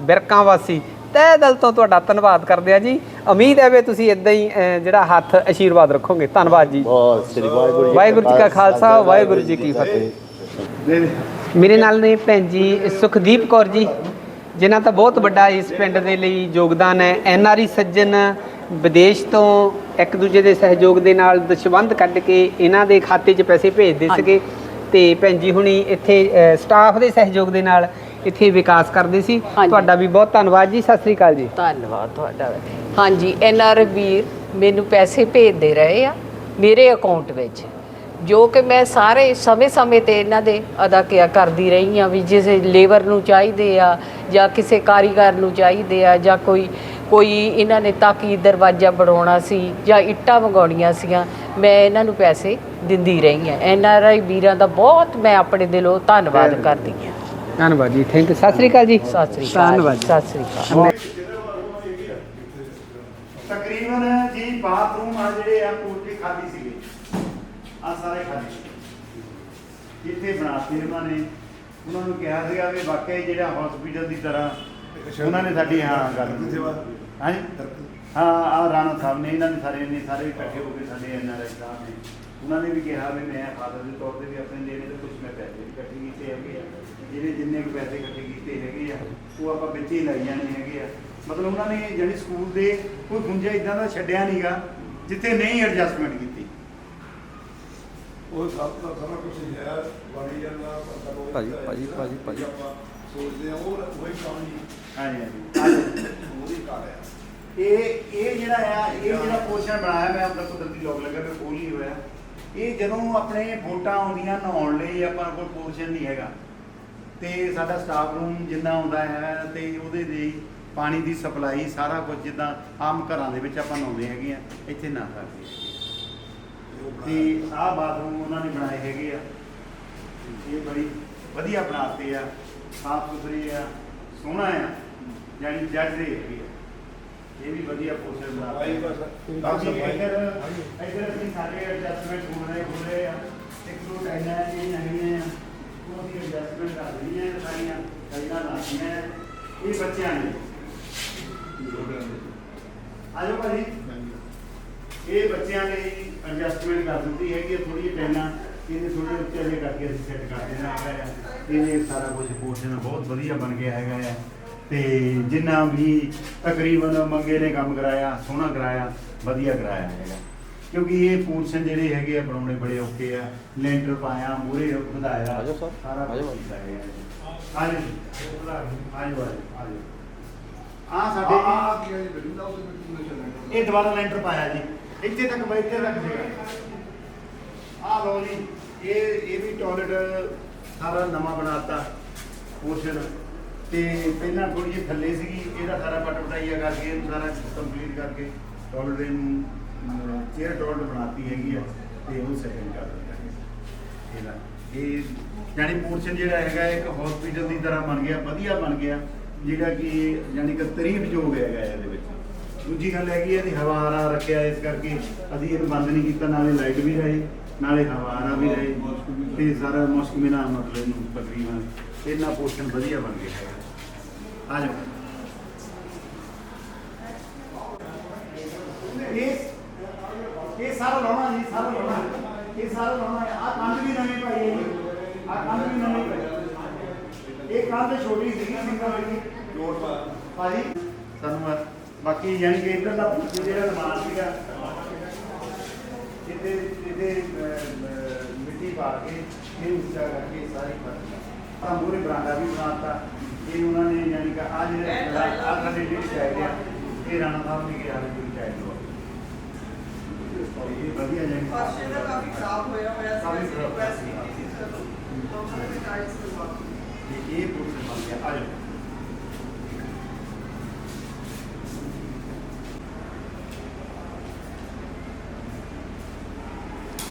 ਬਿਰਕਾਂ ਵਾਸੀ ਤਹਿ ਦਿਲ ਤੋਂ ਤੁਹਾਡਾ ਧੰਨਵਾਦ ਕਰਦੇ ਆ ਜੀ। ਉਮੀਦ ਹੈ ਵੀ ਤੁਸੀਂ ਇਦਾਂ ਹੀ ਅਹ, ਜਿਹੜਾ ਹੱਥ ਆਸ਼ੀਰਵਾਦ ਰੱਖੋਗੇ। ਧੰਨਵਾਦ ਜੀ। ਬਹੁਤ ਸ੍ਰੀ ਵਾਹਿਗੁਰੂ ਜੀ ਵਾਹਿਗੁਰੂ ਜੀ ਕਾ ਖਾਲਸਾ। ਵਾਹਿਗੁਰੂ ਜੀ ਕੀ ਫਤਿਹ। ਮੇਰੇ ਨਾਲ ਨੇ ਭੈਣ ਜੀ ਸੁਖਦੀਪ ਕੌਰ ਜੀ ਜਿਨ੍ਹਾਂ ਦਾ ਬਹੁਤ ਵੱਡਾ ਇਸ ਪਿੰਡ ਦੇ ਲਈ ਯੋਗਦਾਨ ਹੈ। ਐਨ ਆਰ ਆਈ ਸੱਜਣ ਵਿਦੇਸ਼ ਤੋਂ ਇੱਕ ਦੂਜੇ ਦੇ ਸਹਿਯੋਗ ਦੇ ਨਾਲ ਦਸ਼ਵੰਧ ਕੱਢ ਕੇ ਇਹਨਾਂ ਦੇ ਖਾਤੇ 'ਚ ਪੈਸੇ ਭੇਜਦੇ ਸੀਗੇ। ਤੇ ਭੈਣ ਜੀ ਹੁਣੀ ਇੱਥੇ ਸਟਾਫ ਦੇ ਸਹਿਯੋਗ ਦੇ ਨਾਲ ਇੱਥੇ ਵਿਕਾਸ ਕਰਦੇ ਸੀ। ਹਾਂਜੀ। ਤੁਹਾਡਾ ਵੀ ਬਹੁਤ ਧੰਨਵਾਦ ਜੀ। ਸਤਿ ਸ੍ਰੀ ਅਕਾਲ ਜੀ। ਧੰਨਵਾਦ ਤੁਹਾਡਾ। ਹਾਂਜੀ ਐਨ ਆਰ ਵੀਰ ਮੈਨੂੰ ਪੈਸੇ ਭੇਜਦੇ ਰਹੇ ਆ ਮੇਰੇ ਅਕਾਊਂਟ ਵਿੱਚ ਜੋ ਕਿ ਮੈਂ ਸਾਰੇ ਸਮੇਂ-ਸਮੇਂ ਤੇ ਇਹਨਾਂ ਦੇ ਅਦਾ ਕਿਆ ਕਰਦੀ ਰਹੀ ਆ ਵੀ ਜਿਸੇ ਲੇਬਰ ਨੂੰ ਚਾਹੀਦੇ ਆ ਜਾਂ ਕਿਸੇ ਕਾਰੀਗਰ ਨੂੰ ਚਾਹੀਦੇ ਆ ਜਾਂ ਕੋਈ ਕੋਈ ਇਹਨਾਂ ਨੇ ਤਾਕੀ ਦਰਵਾਜ਼ਾ ਬਣਾਉਣਾ ਸੀ ਜਾਂ ਇੱਟਾਂ ਮੰਗਾਉਣੀਆਂ ਸੀਆਂ ਮੈਂ ਇਹਨਾਂ ਨੂੰ ਪੈਸੇ ਦਿੰਦੀ ਰਹੀ ਆ। ਐਨ ਆਰ ਆਈ ਵੀਰਾਂ ਦਾ ਬਹੁਤ ਮੈਂ ਆਪਣੇ ਦਿਲੋਂ ਧੰਨਵਾਦ। ਕਰਦੀ ਆ। ਧੰਨਵਾਦ ਜੀ ਥੈਂਕ ਯੂ ਸਤਿ ਸ੍ਰੀ ਅਕਾਲ ਜੀ। ਸਤਿ ਸ੍ਰੀ ਅਕਾਲ ਧੰਨਵਾਦ ਜੀ। ਸਤਿ ਸ੍ਰੀ ਅਕਾਲ। ਤਕਰੀਬਨ ਜੀ ਬਾਥਰੂਮ ਆ ਜਿਹੜੇ ਆ ਪੂਰੇ ਖਾਲੀ ਸੀਗੇ। ਆ ਸਾਰੇ ਖਾਲੀ ਸੀ। ਇੱਥੇ ਬਣਾਤੇ ਉਹਨਾਂ ਨੇ। ਉਹਨਾਂ ਨੂੰ ਕਿਹਾ ਸੀਗਾ ਵੀ ਵਾਕਈ ਜਿਹੜਾ ਹਸਪੀਟਲ ਦੀ ਤਰ੍ਹਾਂ ਉਹਨਾਂ ਨੇ ਸਾਡੀ ਹਾਂ ਗੱਲ ਕੀਤੀ। ਹਾਂਜੀ? ਹਾਂ ਆ ਰਾਣਾ ਸਾਹਿਬ ਨੇ ਇਹਨਾਂ ਨੇ ਸਾਰੇ ਨੇ ਸਾਰੇ ਇਕੱਠੇ ਹੋ ਕੇ ਸਾਡੇ ਐਨਆਰਆਈ ਸਾਹਿਬ ਨੇ। ਉਹਨਾਂ ਨੇ ਵੀ ਕਿਹਾ ਵੀ ਮੈਂ ਫਾਦਰ ਦੇ ਤੌਰ ਤੇ ਵੀ ਆਪਣੇ ਦੇਣੇ ਤੇ ਕੁਝ ਮੈਂ ਪੈਸੇ ਵੀ ਇਕੱਠੇ ਕੀਤੇ ਹੈਗੇ ਆ। ਜਿਹੜੇ ਜਿੰਨੇ ਕੁ ਪੈਸੇ ਇਕੱਠੇ ਕੀਤੇ ਹੈਗੇ ਆ ਉਹ ਆਪਾਂ ਵਿੱਚ ਹੀ ਲਾਈ ਜਾਣੇ ਹੈਗੇ ਆ। ਮਤਲਬ ਉਹਨਾਂ ਨੇ ਜਿਹੜੀ ਸਕੂਲ ਦੇ ਕੋਈ ਗੁੰਜਾ ਇਦਾਂ ਦਾ ਛੱਡਿਆ ਨਹੀਂਗਾ ਜਿੱਥੇ ਨਹੀਂ ਐਡਜਸਟਮੈਂਟ ਕੀਤੀ। ਉਹ ਸਭ ਦਾ ਸਾਰਾ ਕੁਝ ਹੈ ਬਣੀ ਜਾਂਦਾ ਭਾਜੀ, ਭਾਜੀ, ਭਾਜੀ, ਭਾਜੀ। ਆਪਾਂ ਸੋਚਦੇ ਆ ਉਹ ਉਹੀ ਕੰਮ ਹੀ ਹਾਂਜੀ ਹਾਂਜੀ। ਉਹਦੀ ਘਰ ਆ ਇਹ ਇਹ ਜਿਹੜਾ ਆ ਇਹ ਜਿਹੜਾ ਪੋਰਸ਼ਨ ਬਣਾਇਆ ਮੈਂ ਆਪਣਾ ਕੁਦਰਤੀ ਲੋਕ ਲੱਗਾ ਮੈਂ ਖੋਲ ਹੀ ਹੋਇਆ। ਇਹ ਜਦੋਂ ਆਪਣੇ ਵੋਟਾਂ ਆਉਂਦੀਆਂ ਨਹਾਉਣ ਲਈ ਆਪਾਂ ਕੋਲ ਪੋਰਸ਼ਨ ਨਹੀਂ ਹੈਗਾ। ਤੇ ਸਾਡਾ ਸਟਾਫ ਰੂਮ ਜਿੰਨਾ ਆਉਂਦਾ ਹੈ ਤੇ ਉਹਦੇ ਲਈ ਪਾਣੀ ਦੀ ਸਪਲਾਈ ਸਾਰਾ ਕੁਝ ਜਿੱਦਾਂ ਆਮ ਘਰਾਂ ਦੇ ਵਿੱਚ ਆਪਾਂ ਨਹਾਉਂਦੇ ਹੈਗੇ ਆ ਇੱਥੇ ਨਾ ਕਰਦੇ ਤੇ ਆਹ ਬਾਥਰੂਮ ਉਹਨਾਂ ਨੇ ਬਣਾਏ ਹੈਗੇ ਆ। ਇਹ ਬੜੀ ਵਧੀਆ ਬਣਾਤੇ ਆ ਸਾਫ਼ ਸੁਥਰੇ ਆ ਸੋਹਣਾ ਆ ਜਾਨੀ ਜੱਜ ਦੇ ਹੈਗੇ ਆ। ਇਹ ਵੀ ਵਧੀਆ ਪੋਸਟਰ ਬਸ ਬਾਕੀ ਸਫ਼ਾਈ ਇੱਧਰ ਇੱਧਰ ਅਸੀਂ ਸਾਰੇ ਐਡਜਸਟਮੈਂਟ ਹੋ ਰਹੇ ਹੋ ਰਹੇ ਆ। ਇੱਕ ਦੋ ਟਾਈਲਾਂ ਜਿਹੜੀਆਂ ਹੈਗੀਆਂ ਆ ਉਹ ਐਡਜਸਟਮੈਂਟ ਕਰ ਰਹੀਆਂ ਆ ਸਾਰੀਆਂ ਟਾਈਲਾਂ ਲਾਤੀਆਂ ਇਹ ਬੱਚਿਆਂ ਨੇ ਆਜੋ ਭਾਜੀ। ਇਹ ਬੱਚਿਆਂ ਲਈ ਐਡਜਸਟਮੈਂਟ ਕਰ ਦਿੱਤੀ ਹੈਗੀ ਥੋੜੀ ਜਿਹੀ ਇਹਨੇ ਥੋੜੇ ਉੱਤੇ ਜਿਹੇ ਕਰਕੇ ਅਸੀਂ ਸੈੱਟ ਕਰ ਦੇਣਾ ਹੈਗਾ ਆ। ਸਾਰਾ ਕੁਝ ਪੋਰਸ਼ਨ ਬਹੁਤ ਵਧੀਆ ਬਣ ਗਿਆ ਹੈਗਾ ਆ। ਤੇ ਜਿੰਨਾ ਵੀ ਤਕਰੀਬਨ ਮੰਗੇ ਨੇ ਕੰਮ ਕਰਾਇਆ, ਸੋਹਣਾ ਕਰਾਇਆ, ਵਧੀਆ ਕਰਾਇਆ ਹੈਗਾ। ਕਿਉਂਕਿ ਇਹ ਪੋਰਸ਼ਨ ਜਿਹੜੇ ਹੈਗੇ ਆ ਬਣਾਉਣੇ ਬੜੇ ਔਖੇ ਆ ਲੈਂਟਰ ਪਾਇਆ ਮੂਰੇ ਵਧਾਇਆ ਆਜੋ ਸਰ, ਸਾਰਾ ਆਜੋ। ਕੀਤਾ। ਆਜੋ ਆਜੋ ਆਜੋ ਆਜੋ ਆ ਸਾਡੇ ਆ ਕੀ ਹੈ ਜੀ ਬਿਲਡਿੰਗ ਦਾ ਉਹਦੇ ਵਿੱਚ ਨੂੰ ਚੱਲਣਾ। ਇਹ ਦੁਬਾਰਾ ਲੈਂਟਰ ਪਾਇਆ ਜੀ। ਇੱਥੇ ਤੱਕ ਬਾਈ ਇੱਥੇ ਤੱਕ ਆ ਲੋ ਜੀ ਇਹ ਇਹ ਵੀ ਟਾਇਲਟ ਸਾਰਾ ਨਵਾਂ ਬਣਾਤਾ ਪੋਰਸ਼ਨ ਤੇ ਪਹਿਲਾਂ ਥੋੜੀ ਜਿਹੀ ਥੱਲੇ ਸੀਗੀ ਇਹਦਾ ਸਾਰਾ ਪਟ ਪਟਾਈਆ ਕਰਕੇ ਇਹਨੂੰ ਸਾਰਾ ਕੰਪਲੀਟ ਕਰਕੇ ਟਾਇਲਟ ਨੂੰ ਚੇਅਰ ਟਾਇਲਟ ਬਣਾਤੀ ਹੈਗੀ ਆ ਤੇ ਉਹ ਸੈਕਿੰਡ ਕਰ ਦਿੱਤਾ ਇਹਦਾ। ਇਹ ਯਾਨੀ ਪੋਰਸ਼ਨ ਜਿਹੜਾ ਹੈਗਾ, ਇੱਕ ਹਸਪੀਟਲ ਦੀ ਤਰ੍ਹਾਂ ਬਣ ਗਿਆ, ਵਧੀਆ ਬਣ ਗਿਆ, ਜਿਹੜਾ ਕਿ ਯਾਨੀ ਕਿ ਤਾਰੀਫ ਯੋਗ ਹੈਗਾ ਇਹਦੇ ਵਿੱਚ। ਦੂਜੀ ਗੱਲ ਹੈਗੀ ਇਹਦੀ ਹਵਾਰਾ ਰੱਖਿਆ, ਇਸ ਕਰਕੇ ਅਸੀਂ ਇਹਨੂੰ ਬੰਦ ਨਹੀਂ ਕੀਤਾ, ਨਾਲੇ ਲਾਈਟ ਵੀ ਰਹੇ, ਨਾਲੇ ਹਵਾਰਾ ਵੀ ਰਹੇ, ਤੇ ਸਾਰਾ ਮੁਸ਼ਕਮਿਨਾ ਮਤਲਬ ਇਹਨੂੰ ਤਕਰੀਬਨ ਇਹਨਾਂ ਪੋਰਸ਼ਨ ਵਧੀਆ ਬਣ ਗਿਆ ਹੈਗਾ। ਆ ਜਾਓ। ਇਹ ਇਹ ਸਾਰਾ ਲਾਉਣਾ ਜੀ ਸਾਰਾ ਲਾਉਣਾ। ਇਹ ਸਾਰਾ ਲਾਉਣਾ ਆ ਕੰਧ ਵੀ ਨਵੀਂ ਪਾਈ ਹੈ ਜੀ। ਆ ਕੰਧ ਵੀ ਨਵੀਂ ਪਾਈ ਹੈ। ਇਹ ਕੰਧ ਛੋਟੀ ਸੀਗੀ ਸਿੰਗਲ ਵਾਲੀ ਲੋਡ ਪਾ। ਭਾਜੀ ਸਾਨੂੰ ਆ- ਬਾਕੀ ਯਾਨੀ ਕਿ ਇੱਧਰ ਦਾ ਜਿਹੜਾ ਨਿਰਮਾਣ ਸੀਗਾ। ਇੱਥੇ ਇੱਥੇ ਅਹ, ਅਹ, ਮਿੱਟੀ ਪਾ ਕੇ ਇਹ ਉੱਚਾ ਕਰਕੇ ਸਾਰੀ ਫਰਸ਼ ਆ ਮੂਰੇ ਬਰਾਂਡਾ ਵੀ ਬਣਾਤਾ ਇਹ ਉਹਨਾਂ ਨੇ ਯਾਨੀ ਕਿ ਆ ਜਿਹੜੇ ਆ ਸਾਡੇ ਜਿਹੜੇ ਚਾਹੀਦੇ ਆ ਇਹ ਰਾਣਾ ਸਾਹਿਬ ਨੇ ਕਿਹਾ ਵੀ ਚਾਹੀਦੇ ਇਹ ਵਧੀਆ ਜਾਨੀ ਫਰਸ਼ ਇਹਦਾ ਕਾਫੀ ਖਰਾਬ ਹੋਇਆ ਹੋਇਆ ਸੀ ਕਾਫੀ ਅਸੀਂ ਖਰਾਬ request ਸੀ। ਕੀਤੀ ਸੀ ਚਲੋ ਲੋਕਾਂ ਨੇ ਟਾਈਲਸ ਲਗਵਾ ਤੇ ਇਹ ਪੁਰਸ਼ ਬਣ ਗਿਆ ਆ ਜਾਓ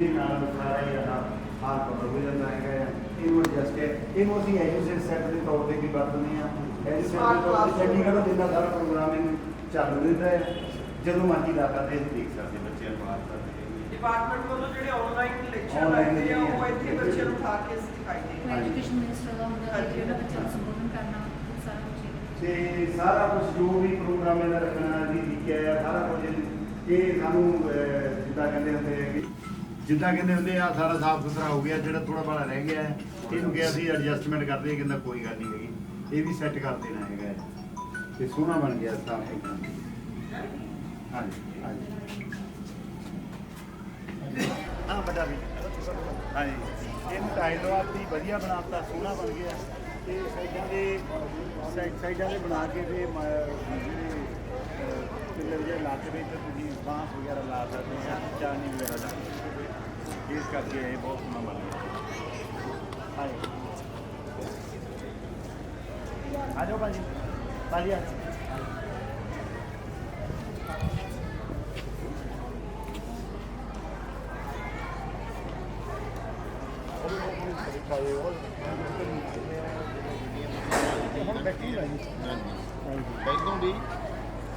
ਇਹ ਨਾਲ ਸਾਰਾ ਹੀ ਆਹ ਹਾਲ ਕਵਰ ਹੋ ਜਾਂਦਾ ਹੈਗਾ ਆ। ਇਹਨੂੰ ਐਡਜਸਟ ਹੈ ਇਹਨੂੰ ਅਸੀਂ ਐਜੂਕੇਸ਼ਨ ਸੈਟ ਦੇ ਤੌਰ ਤੇ ਵੀ ਵਰਤਦੇ ਆ ਐਜੂਕੇਸ਼ਨ ਦੇ ਤੌਰ ਤੇ ਚੰਡੀਗੜ੍ਹ ਦਾ ਜਿੰਨਾ ਸਾਰਾ ਪ੍ਰੋਗਰਾਮਿੰਗ ਚੱਲ ਰਿਹਾ ਹੈ ਜਦੋਂ ਮਰਜ਼ੀ ਲਾ ਕਰਦੇ ਅਸੀਂ ਦੇਖ ਸਕਦੇ ਬੱਚਿਆਂ ਨੂੰ ਬਾਹਰ ਕਰਦੇ ਡਿਪਾਰਟਮੈਂਟ ਵੱਲੋਂ ਜਿਹੜੇ ਆਨਲਾਈਨ ਲੈਕਚਰ Online ਲੱਗਦੇ ਆ ਉਹ ਇੱਥੇ ਬੱਚਿਆਂ ਨੂੰ ਉਠਾ ਕੇ ਸਿਖਾਈ ਦੇ। ਐਜੂਕੇਸ਼ਨ ਮਿਨਿਸਟਰ ਦਾ ਹੁੰਦਾ ਹੈ ਜਿਹੜਾ ਬੱਚਾ ਨੂੰ ਸੰਬੋਧਨ ਕਰਨਾ ਸਾਰਾ ਕੁਝ ਤੇ ਸਾਰਾ ਕੁਝ ਜੋ ਵੀ ਪ੍ਰੋਗਰਾਮ ਇਹਦਾ ਰੱਖਣਾ ਜੀ ਲਿਖਿਆ ਹੈ ਸਾਰਾ ਕੁਝ ਇਹ ਸਾਨੂੰ ਅਹ, ਜਿੱਦਾਂ ਕਹਿੰਦੇ ਹੁੰਦੇ ਆ ਕਿ ਜਿੱਦਾਂ ਕਹਿੰਦੇ ਹੁੰਦੇ ਆ ਸਾਰਾ ਸਾਫ਼ ਸੁਥਰਾ ਹੋ ਗਿਆ ਜਿਹੜਾ ਥੋੜਾ ਬੜਾ ਰਹਿ ਗਿਆ ਹੈ ਇਹਨੂੰ ਕਿਹਾ ਸੀ ਐਡਜਸਟਮੈਂਟ ਕਰਦੇ ਆ, ਕਹਿੰਦਾ ਕੋਈ ਗੱਲ ਨਹੀਂ ਹੈਗੀ। ਇਹ ਵੀ ਸੈੱਟ ਕਰ ਦੇਣਾ ਹੈਗਾ। ਹੈ। ਤੇ ਸੋਹਣਾ ਬਣ ਗਿਆ ਸਾਫ਼ ਸੁਥਰਾ ਹਾਂਜੀ। ਹਾਂਜੀ। ਹਾਂ, ਵੱਡਾ ਵੀ। ਹਾਂਜੀ। ਇਹਨੂੰ ਟਾਈਲ ਵਾਤੀ ਵਧੀਆ ਬਣਾਤਾ, ਸੋਹਣਾ ਬਣ ਗਿਆ। ਤੇ ਸਾਈਡਾਂ ਦੇ ਸਾਈਡ ਸਾਈਡਾਂ ਦੇ ਬਣਾ ਕੇ ਤੇ ਮ- ਜਿਹੜੇ ਪਿੱਲਰ ਜਿਹੜੇ ਲਾ ਕੇ ਵਿੱਚ ਤੁਸੀਂ ਬਾਂਸ ਵਗੈਰਾ ਲਾ ਸਕਦੇ ਆ ਚਾਨੀ ਵਗੈਰਾ ਲਾ ਸਕਦੇ ਹੋ। ਇਸ ਕਰਕੇ ਇਹ ਬਹੁਤ ਸੋਹਣਾ ਬਣ ਗਿਆ। ਹਾਂਜੀ। ਆ ਜਾਓ ਭਾਜੀ। ਭਾਜੀ ਆ ਜਾਓ। ਹੁਣ ਬੈਠੀ ਰਹੀ ਪਹਿਲੋਂ ਦੀ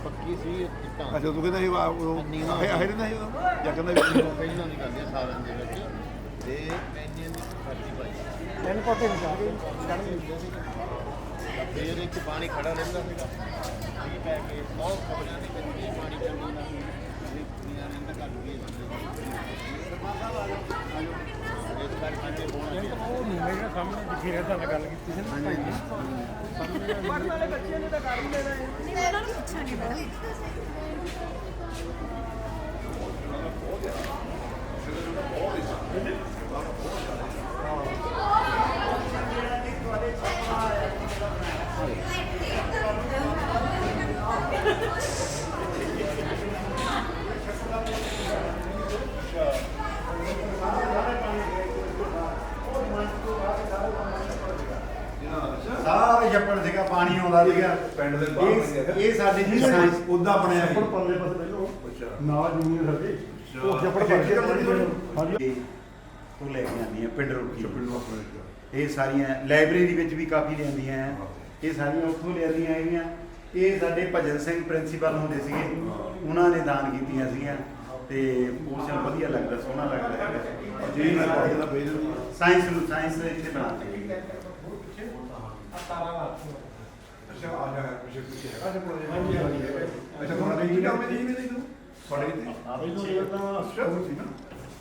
ਪੱਕੀ ਸੀ ਇੱਟਾਂ ਅੱਛਾ ਤੂੰ ਕਹਿੰਦਾ ਸੀ ਵਾ ਉਹ ਨੀਵਾਂ ਹੈ ਹੈ ਨਹੀਂ ਉਹ ਜਾਂ ਕਹਿੰਦਾ ਵੀ ਪਹਿਲਾਂ ਦੀ ਕਰਦੇ ਸਾਰਿਆਂ ਦੇ ਵਿੱਚ। ਤੇ ਪੈਨੀਆਂ ਦੀ ਫਰਤੀ ਪਾਈ ਇਹਨੂੰ ਕੋਟੇ ਨਹੀਂ ਫੇਰ ਇੱਕ ਪਾਣੀ ਖੜਾ ਰਹਿੰਦਾ ਸੀਗਾ। ਮੀਂਹ ਪੈ ਕੇ ਬਹੁਤ ਖਬਰਾਂ ਦੇ ਵੀ ਪਾਣੀ ਚੱਲਦਾ। ਨਾ ਨਿਆਂ ਨੇ ਤਾਂ ਘੱਟ ਗਈ ਇਸ ਕਰਕੇ ਜੇ ਹੋਣਾ ਉਹ ਨਹੀਂ ਮੇਰੇ ਸਾਹਮਣੇ ਦਿਖੀ ਰਿਹਾ ਤਾਂ ਗੱਲ ਕੀਤੀ ਸੀ ਪੜ੍ਹਨ ਵਾਲੇ ਬੱਚਿਆਂ ਨੇ ਤਾਂ ਕਰ ਹੀ ਲੈਣਾ ਹੈ ਇਹਨਾਂ ਨੂੰ ਪੁੱਛਾਂਗੇ ਮੈਡਮ ਸਾਰਾ ਛੱਪੜ ਸੀਗਾ ਪਾਣੀ ਆਉਂਦਾ ਸੀਗਾ। ਪਿੰਡ ਦੇ ਬਾਹਰ ਇਹ- ਬਣਿਆ ਇਹ ਸਾਡੇ ਜੀ ਸਾਇੰਸ ਉੱਦਾਂ ਬਣਿਆ ਸੀ। ਛੱਪੜ ਪਰਲੇ ਪਾਸੇ ਪਹਿਲੋਂ। ਅੱਛਾ। ਨਾ ਜੂਨੀਅਰ ਹੱਦੇ ਉਹ ਬਣ ਕੇ ਹਾਂਜੀ। ਇਹ ਉਹ ਲੈ ਕੇ ਆਉਂਦੀਆਂ ਪਿੰਡ ਰੋਕੀ। ਛੱਪੜ ਨੂੰ ਆਪਣੇ ਇਹ ਸਾਰੀਆਂ ਲਾਇਬ੍ਰੇਰੀ ਵਿੱਚ ਵੀ ਕਾਫੀ ਲਿਆਂਦੀਆਂ ਹੈ। ਇਹ ਸਾਰੀਆਂ ਉੱਥੋਂ ਲਿਆਂਦੀਆਂ ਹੈਗੀਆਂ। ਇਹ ਸਾਡੇ ਭਜਨ ਸਿੰਘ ਪ੍ਰਿੰਸੀਪਲ ਹੁੰਦੇ ਸੀਗੇ। ਉਹਨਾਂ ਨੇ ਦਾਨ ਕੀਤੀਆਂ ਸੀਗੀਆਂ। ਤੇ ਪੋਰਸ਼ਨ ਵਧੀਆ ਲੱਗਦਾ ਸੋਹਣਾ ਲੱਗਦਾ। ਹੈਗਾ ਜੀ ਮੈਂ ਕਾਲਜ ਦਾ ਭੇਜ ਦਿੰਦਾ ਸਾਇੰਸ ਨੂੰ ਸਾਇੰਸ ਇੱਥੇ ਬਣਾਤੇ ਅੱਛਾ ਆ ਜਾ ਪਿੱਛੇ ਪਿੱਛੇ ਹੈਗਾ ਜੇ ਕੋਲ ਅੱਛਾ ਤੁਹਾਡਾ ਕੀ ਕੰਮ ਹੈ ਜੀ ਮੇਰੇ ਤੋਂ ਤੁਹਾਡੇ ਇੱਥੇ ਅੱਛਾ ਉਹ ਸੀ ਨਾ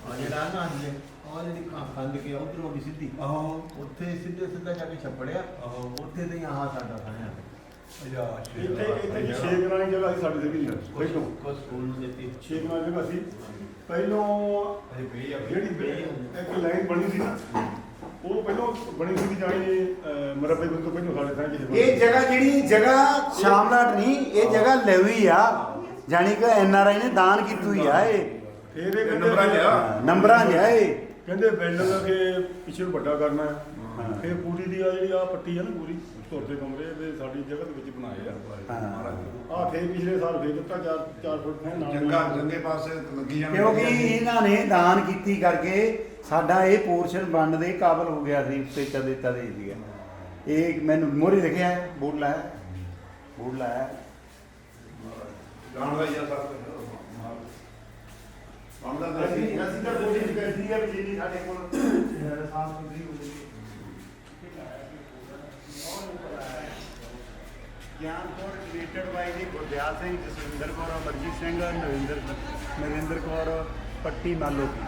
ਆ ਜਿਹੜਾ ਨਾ ਹਲੇ ਉਹ ਜਿਹੜੀ ਖਾਂ ਕੇ ਉਧਰੋਂ ਦੀ ਸਿੱਧੀ ਆਹੋ ਉੱਥੇ ਸਿੱਧੇ ਸਿੱਧਾ ਜਾ ਕੇ ਛੱਪੜਿਆ ਆਹੋ। ਉੱਥੇ ਤੇ ਆਹ ਸਾਡਾ ਖਾਇਆ ਇੱਥੇ ਇੱਥੇ ਜੀ ਛੇ ਕਨਾਲ ਜਗ੍ਹਾ ਸੀ ਸਾਡੀ ਸੀਗੀ ਜੀ ਪਹਿਲੋਂ ਸਕੂਲ ਦਿੱਤੀ ਛੇ ਕਨਾਲ ਜਗ੍ਹਾ ਸੀ ਪਹਿਲੋਂ ਜਿਹੜੀ ਇੱਕ ਲਾਈਨ ਬਣੀ ਸੀ ਨਾ ਉਹ ਪਹਿਲੋਂ ਬਣੀ ਸੀ ਜਾਣੀ ਮਰਬੇ ਤੋਂ ਪਹਿਲੋਂ ਸਾਡੇ ਥਾਂ ਜੀ ਇਹ ਜਗ੍ਹਾ ਜਿਹੜੀ ਜਗ੍ਹਾ ਸ਼ਾਮਲਾਟ ਨਹੀਂ ਇਹ ਜਗ੍ਹਾ ਲੈਵੀ ਆ। ਜਾਣੀ ਕਿ ਐਨ ਆਰ ਆਈ ਨੇ ਦਾਨ ਕੀਤੀ ਹੋਈ ਆ ਇਹ। ਫਿਰ ਇਹ ਨੰਬਰਾਂ 'ਚ ਆ। ਨੰਬਰਾਂ 'ਚ ਆ ਇਹ। ਕਹਿੰਦੇ ਬਿਲਡਿੰਗ ਕੇ ਪਿੱਛੇ ਨੂੰ ਵੱਡਾ ਕਰਨਾ ਹੈ। ਫਿਰ ਪੂਰੀ ਦੀ ਆ ਜਿਹੜੀ ਆ ਪੱਟੀ ਆ ਨਾ ਪੂਰੀ। ਤੁਰ ਦੇ ਕਮਰੇ ਵੀ ਸਾਡੀ ਜਗ੍ਹਾ ਦੇ ਵਿੱਚ ਬਣਾਏ ਆ। ਹਾਂ। ਆ ਫੇਰ ਪਿਛਲੇ ਸਾਲ ਫੇਰ ਦਿੱਤਾ 4 4 ਫੁੱਟ ਹੈ ਨਾਲ ਜੰਗਾ ਜੰਗੇ ਪਾਸੇ ਲੱਗੀ ਜਾਂਦੀ ਕਿਉਂਕਿ ਇਹਨਾਂ ਨੇ ਦਾਨ ਕੀਤੀ ਕਰਕੇ ਸਾਡਾ ਇਹ ਪੋਰਸ਼ਨ ਬਣਨ ਦੇ ਕਾਬਲ ਹੋ ਗਿਆ ਸੀ ਤੇ ਕਦੇ ਤਦੇ ਸੀਗਾ ਇਹ ਮੈਨੂੰ ਮੋਰੀ ਲਿਖਿਆ ਬੋਰਡ ਲਾਇਆ ਬੋਰਡ ਲਾਇਆ ਹੈ। ਜਾਣ ਦਾ ਹੀ ਆ ਸਭ ਬਣਦਾ ਤਾਂ ਅਸੀਂ ਅਸੀਂ ਤਾਂ ਕੋਸ਼ਿਸ਼ ਕਰਦੀ ਆ ਵੀ ਜਿੰਨੀ ਸਾਡੇ ਕੋਲ ਸਾਫ਼ ਸੁਥਰੀ ਹੋ ਗਿਆਨਪੁਰ ਰਿਲੇਟਡ ਬਾਈ ਜੀ ਗੁਰਦਿਆਲ ਸਿੰਘ, ਜਸਵਿੰਦਰ ਕੌਰ, ਅਮਰਜੀਤ ਸਿੰਘ, ਨਰਿੰਦਰ ਨਰਿੰਦਰ ਕੌਰ, ਪੱਟੀ ਮਾਲੋ ਕੀ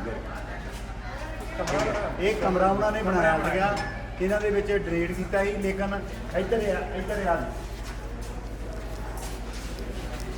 ਇਹ ਕਮਰਾ ਉਹਨਾਂ ਨੇ ਬਣਾਇਆ ਸੀਗਾ। ਇਹਨਾਂ ਦੇ ਵਿੱਚ ਡਰੇਡ ਕੀਤਾ ਸੀ, ਲੇਕਿਨ ਇੱਧਰ ਇੱਧਰ ਆ।